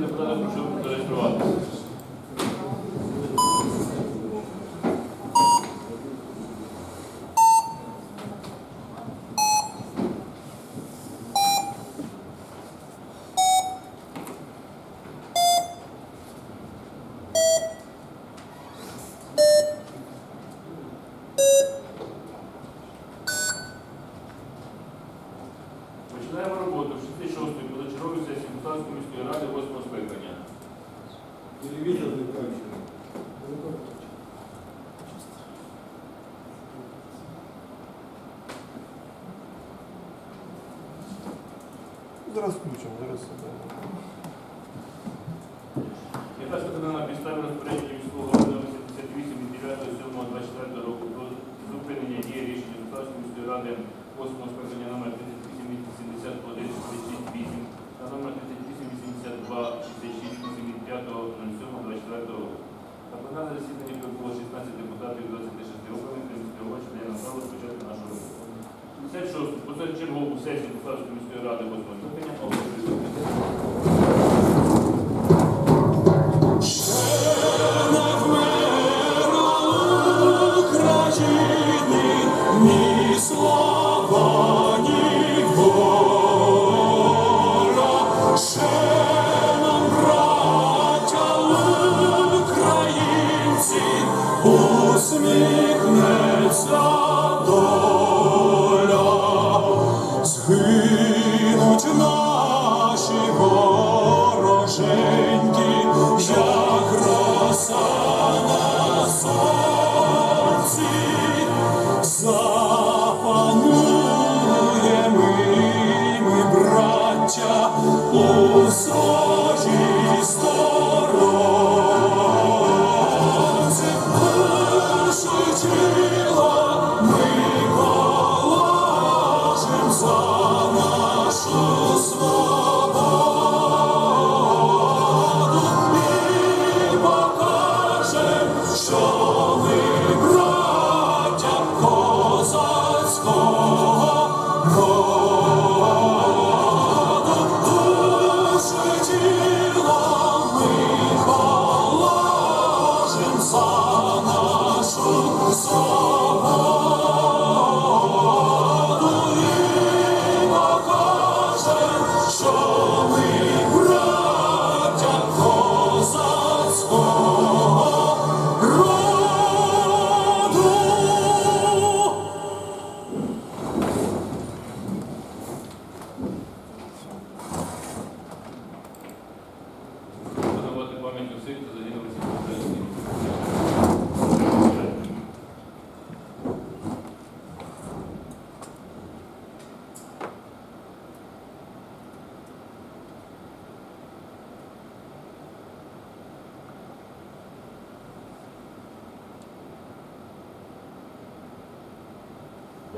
не буде зареєструватися. Телевизор заканчивается. Зараз включимо, зараз. чергову сесію Посадської міської ради восьмого ну, скликання.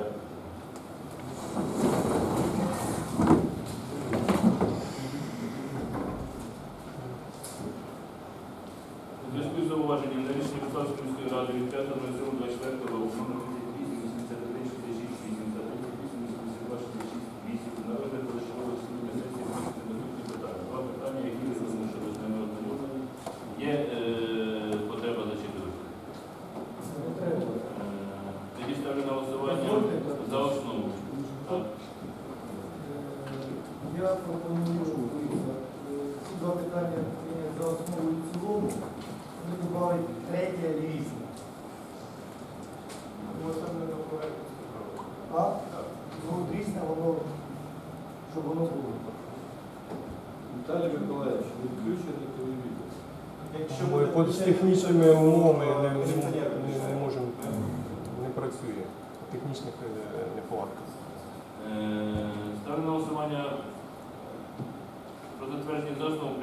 何? з технічними умовами не, не, не можемо, не працює. Технічних е, неполадках. Е, Ставлю на голосування е, про затвердження заснову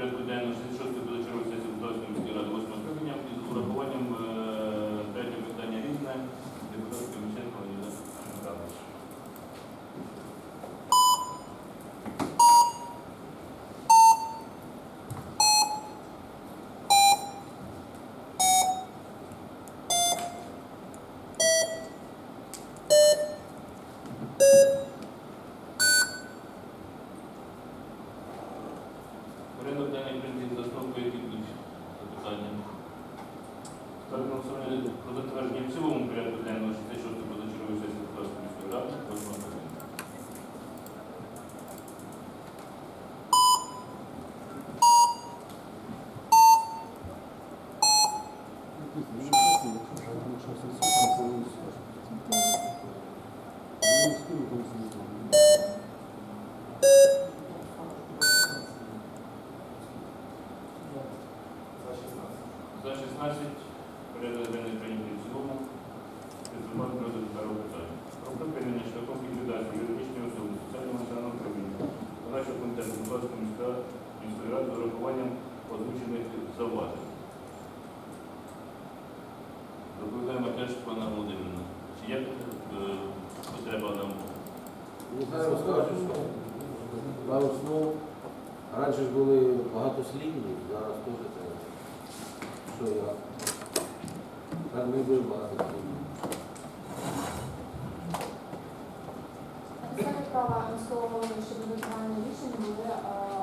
права міського голови щодо виконання рішення були е,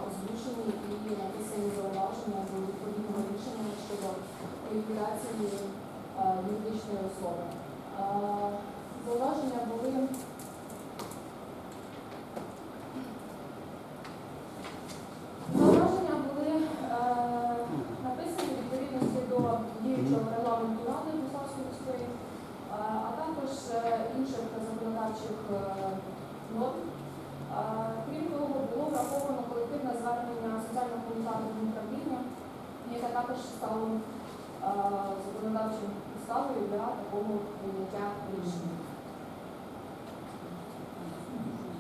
озвучені і написані зауваження до відповідного рішення щодо ліквідації е, юридичної особи. Е, Зауваження були Зауваження були написані відповідності до діючого регламенту Ради Бусавської міської, а також інших законодавчих е, норм. Е, Крім того, було враховано колективне звернення соціально-комунікативного управління, яке стало е, законодавчою підставою для такого прийняття рішення.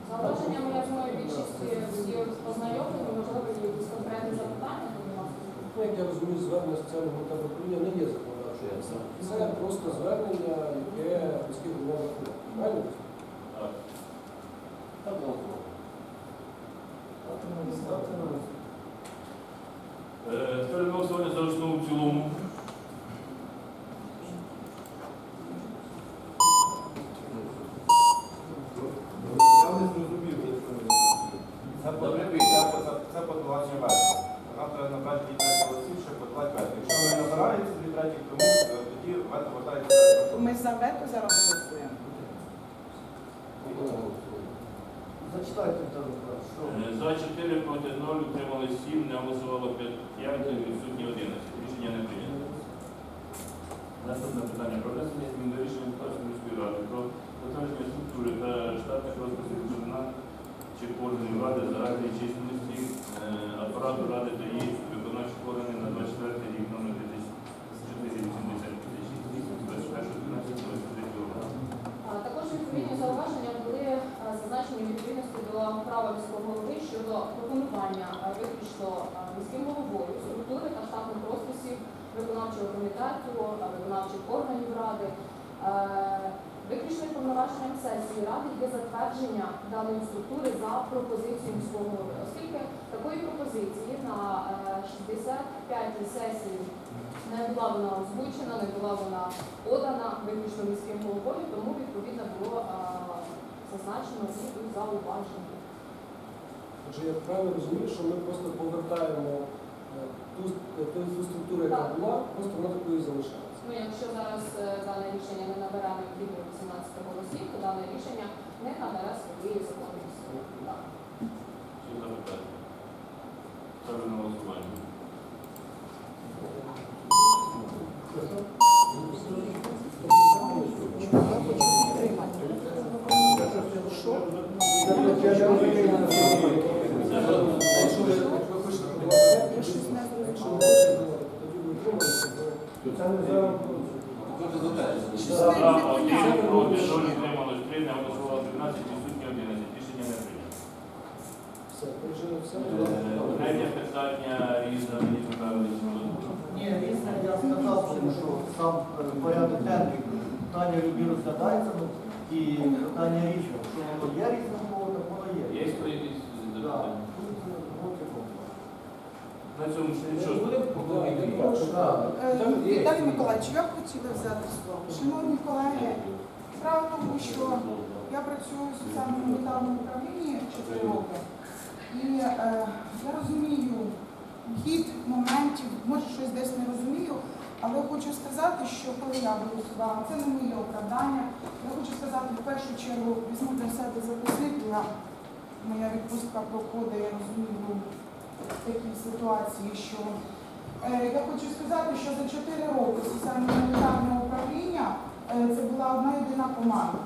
Зауваженнями, я думаю, більшості всі познайомлені, можливо, якісь конкретні запитання до вас. Ну, як я розумію, звернення соціального методу управління не є законодавчою. Це просто звернення, яке міський голова врахував. Правильно? Так. Так, ну, Ставлю на голосування за основу в цілому. Я не зрозумів, для чого ви Це по це, це подавання версії. Нам треба набрати дві треті голосів, щоб подавати версію. Якщо ви набираєте дві треті, тому е, тоді вето вважається. Ми за вето зараз голосуємо. Зачитайте там, що. Е, За 4 проти 0, утримали 7, не голосувало 5, відсутні 11. Рішення не прийнято. Наступне питання. Про внесення змін до рішення Полтавської міської ради про затвердження структури та штатних розписів чи органів ради загальної численності е, апарату ради та її виконавчих органів на 24 рік номер 2480 року. А Також відповідні зауваження були е, зазначені відповідності до права міського голови щодо пропонування е, виключно е, міським головою структури та штатних розписів виконавчого комітету, е, виконавчих органів ради. Е, Виключним повноваженням сесії ради є затвердження даної структури за пропозицією міського голови, оскільки такої пропозиції на е, 65-й сесії не була вона озвучена, не була вона подана виключно міським головою, тому відповідно було е, зазначено і тут зауваження. Отже, я правильно розумію, що ми просто повертаємо е, ту, ту, ту структуру, яка була, просто вона такою залишалася. залишається. Ну, якщо зараз е, дане рішення не набирає необхідно 18 голосів, то дане рішення не набере своєї законності. Так. Всі запитання. Ставлю на голосування. Якщо ви якщо ви хочете проголосувати, Я щось не якщо зрозуміла. ви хочете, тоді ви утрималися, то Це не за. Щось За, не окей, непонятно. проти, 0, утрималось 3, не голосувало 12, відсутні 11. Рішення не прийнято. все, пережили все. Е, Третє питання різне, мені Михайлович. Ні, різне, я сказав, тому що сам е, порядок денний питання любі розглядається, ну, і питання рішення, що воно є різним мовою, так воно є. Є якісь Так, запитання? тут, е, от. На цьому ж нічого. Е, Віталій Миколаївич, я б хотіла взяти слово. Шановні колеги, справа в тому, що я працюю в соціально-гуманітарному управлінні 4 роки. І е, я розумію хід моментів, може щось десь не розумію, але хочу сказати, що коли я голосувала, це не моє оправдання. Я хочу сказати, в першу чергу візьму для себе записник, моя відпустка проходить, я розумію в такій ситуації, що е, я хочу сказати, що за 4 роки соціально-гуманітарного управління е, це була одна єдина команда.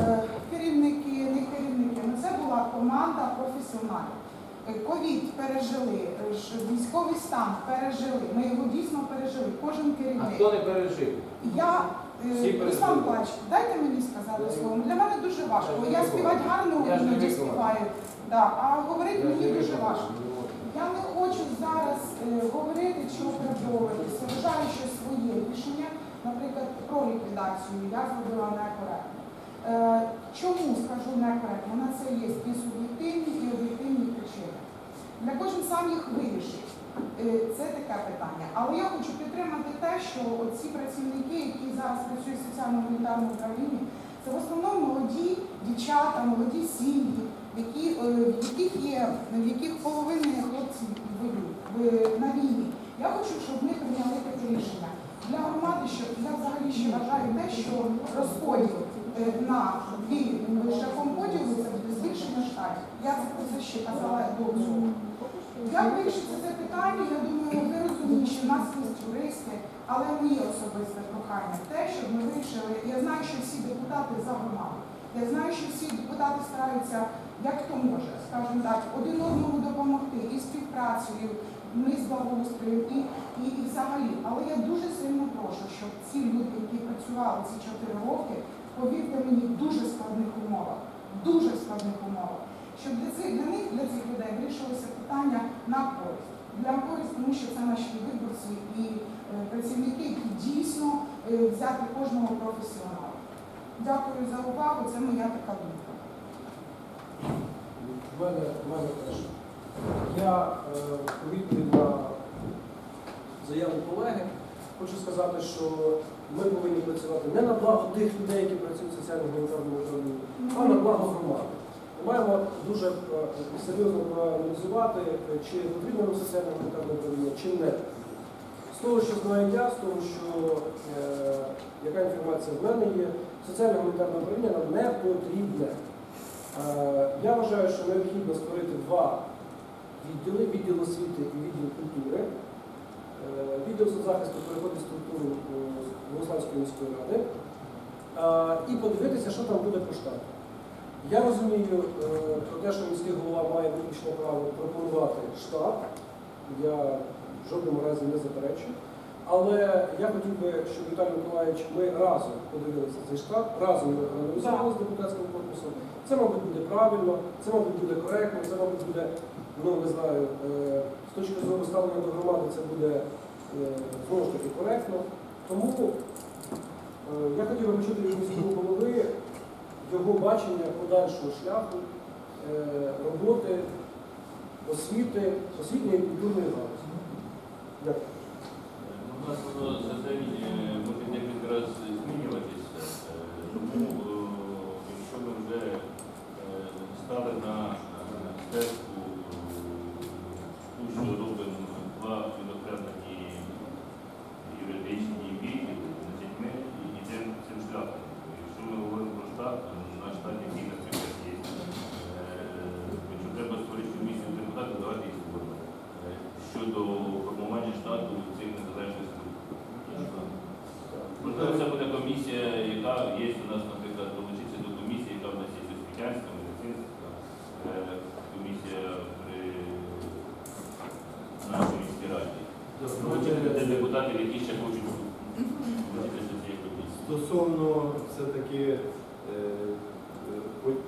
Е, керівники, не керівники, ну це була команда професіоналів. Ковід пережили, е, військовий стан пережили. Ми його дійсно пережили. Кожен А керівник. хто не пережив? Я е. Руслан Плач, дайте мені сказати слово. Для мене дуже важко. Я співати гарно іноді співаю, да, а говорити мені дуже важко. Я не хочу зараз е, говорити чи оправдовуватися. Вважаю, що своє рішення, наприклад, про ліквідацію я зробила некоректно. Чому скажу некоректно? На це є і суб'єктивні, і. Для кожен сам їх вирішить. Е, Це таке питання. Але я хочу підтримати те, що ці працівники, які зараз працюють в соціально-гуманітарному управлінні, це в основному молоді дівчата, молоді сім'ї, які, е, в яких є, в яких половина хлопців на війні. Я хочу, щоб ми прийняли таке рішення. Для громади, що я взагалі ще вважаю те, що розподіл е, на дві шляхом поділу це збільшення штатів. Я про це ще казала до цього. Як вирішити це питання, я думаю, ви розумієте, що в нас є юристи, але моє особисте прохання те, щоб ми вирішили. Я знаю, що всі депутати за громаду. Я знаю, що всі депутати стараються, як хто може, скажімо так, один одному допомогти і співпрацею, ми з благоустроєм і, і, і взагалі. Але я дуже сильно прошу, щоб ці люди, які працювали ці чотири роки, повірте мені, в дуже складних умовах, дуже складних умовах, щоб для цих для них, для цих людей вирішилося питання на користь. Для користь, тому що це наші виборці і е, працівники, які дійсно е, взяти кожного професіонала. Дякую за увагу. Це моя така думка. В мене, мене теж. Я е, у відповідь на заяву колеги хочу сказати, що ми повинні працювати не на благо тих людей, які працюють в соціально-гуманітарному управлінні, а на благо громади. Маємо дуже е, серйозно проаналізувати, чи потрібно нам соціально-гуманітарне управління, чи не. З того, що знаю я, з того, що е, яка інформація в мене є, соціально-гуманітарне управління нам не потрібне. Е, Я вважаю, що необхідно створити два відділи відділ освіти і відділ культури. Е, Відділ соцзахисту переходить в структуру е, Богославської міської ради і подивитися, що там буде по штату. Я розумію е, про те, що міський голова має виключне право пропонувати штат. Я в жодному разі не заперечую. Але я хотів би, щоб Віталій Миколаївич ми разом подивилися цей штат, разом його проаналізували з депутатським корпусом. Це, мабуть, буде правильно, це, мабуть, буде коректно, це, мабуть, буде, ну не знаю, е, з точки зору ставлення до громади це буде е, знову ж таки коректно. Тому я хотів би почути від міського голови його бачення подальшого шляху е, роботи освіти, освітньої культурної галузі. Дякую. У нас воно за день е, може декілька разів змінюватися. Е, Тому, е, якщо ми вже е, стали на е, стежку, е, ту, що робимо два відокремлені юридичні відділи, значить ми йдемо цим шляхом. Якщо ми говоримо про штат, то наш штат, який наприклад є, е, якщо треба створити комісію депутатів, давайте їх створимо. Е, Щодо формування штату цих незалежних структур. Можливо, це буде комісія, яка є у нас, наприклад, долучиться до комісії, яка в нас є освітянська, медицинська е, комісія при нашій міській раді. Долучити де депутатів, які ще хочуть долучитися до цієї комісії. Стосовно все-таки е,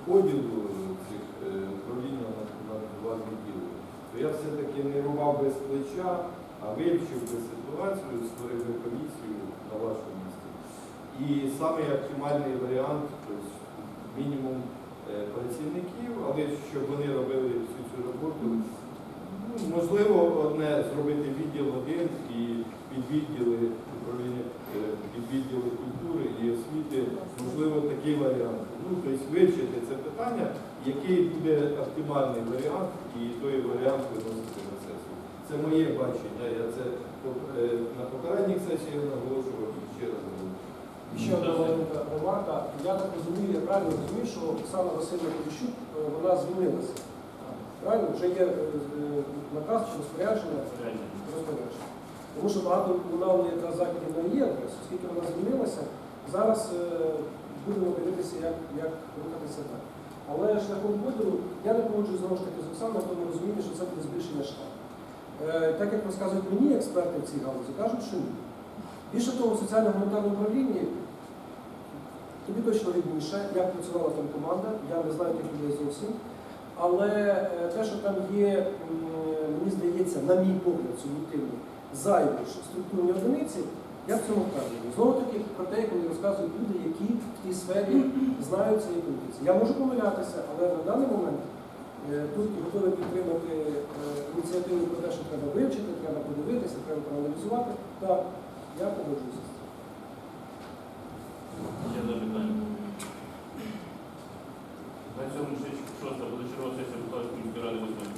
поділу цих е, управління на, два відділи, то я все-таки не рубав без плеча, вивчив би ситуацію, створив комісію на вашому місці. І самий оптимальний варіант, тобто мінімум е, працівників, але щоб вони робили всю цю роботу. Ну, можливо, одне зробити відділ один і підвідділи управління е, підвідділи культури і освіти, можливо, такий варіант. Ну, тобто вивчити це питання, який буде оптимальний варіант, і той варіант виносити. Це моє бачення. Я це е, на попередніх сесіях наголошував і ще раз. І ще одна маленька ремарка. Я так розумію, я правильно розумію, що Оксана Васильівна Поліщук, е, вона звільнилася. Правильно? Вже є е, наказ чи розпорядження? розпорядження. Тому що багато лунало якраз на її адресу, оскільки вона звільнилася, зараз будемо дивитися, як, як рухатися далі. Але шляхом поділу я не погоджуюсь знову ж таки з Оксаною, тому розумінні, що це буде збільшення штату. Е, так як розказують мені експерти в цій галузі, кажуть, що ні. Більше того, в соціально-гуманітарному управлінні тобі точно відніше, як працювала там команда, я не знаю тих людей зовсім. Але е, те, що там є, мені здається, на мій погляд, суб'єктивно, зайві структурні одиниці, я в цьому впевнений. Знову таки про те, коли розказують люди, які в тій сфері знаються і крутяться. Я можу помилятися, але на даний момент Е, тут готові підтримати е, ініціативу про те, що треба вивчити, треба подивитися, треба проаналізувати. Так, я погоджуюся з цим. Ще. На цьому 6 буде чергова сесія Миколаївської міської ради 8.